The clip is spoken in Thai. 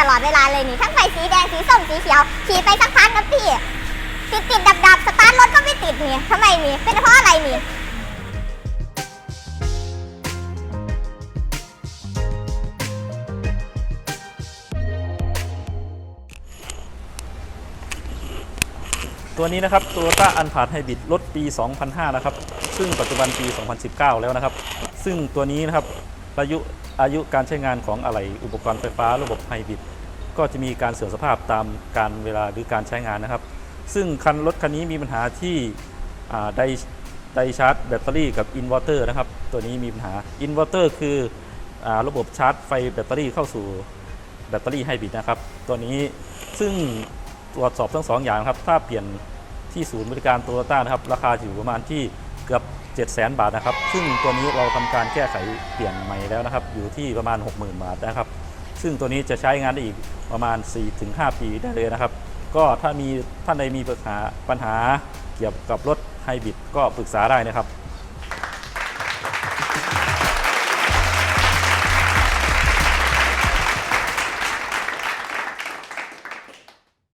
ตลอดเวลาเลยนี่ทั้งไฟสีแดงสีส้มสีเขียวขี่ไปสักพักนะพี่ติดติดดับดับสตาร์ทรถก็ไม่ติดนี่ทำไมนี่เป็นเพราะอะไรนี่ตัวนี้นะครับตัวต้าอันพาร์ไฮบริดรถปี 2005 นะครับ ซึ่งปัจจุบันปี 2019 แล้วนะครับ ซึ่งตัวนี้นะครับ อายุอายุการใช้งานของอะไหล่อุปกรณ์ไฟฟ้าระบบไฮบริดก็จะมีการเสื่อมสภาพตามการเวลาหรือการใช้งานนะครับ ซึ่งคันรถคันนี้มีปัญหาที่ไดไดชาร์จแบตเตอรี่กับอินเวอร์เตอร์นะครับตัวนี้มีปัญหาอินเวอร์เตอร์คืออระบบชาร์จไฟแบตเตอรี่เข้าสู่แบตเตอรี่ไฮบริดนะครับ ตัวนี้ซึ่งตรวจสอบทั้งสองอย่างครับ ถ้าเปลี่ยนที่ศูนย์บริการโตโยต้านะครับ ราคาอยู่ประมาณที่ เกือบ7 0 0 0 0 0 บาทนะครับ ซึ่งตัวนี้เราทำการแก้ไขเปลี่ยนใหม่แล้วนะครับ อยู่ที่ประมาณ 60,000 บาทนะครับ ซึ่งตัวนี้จะใช้งานได้อีกประมาณ 4-5 ปีได้เลยนะครับ ก็ถ้ามีท่านใดมีปัญหาปัญหาเกี่ยวกับรถไฮบริดก็ปรึกษาได้นะครับ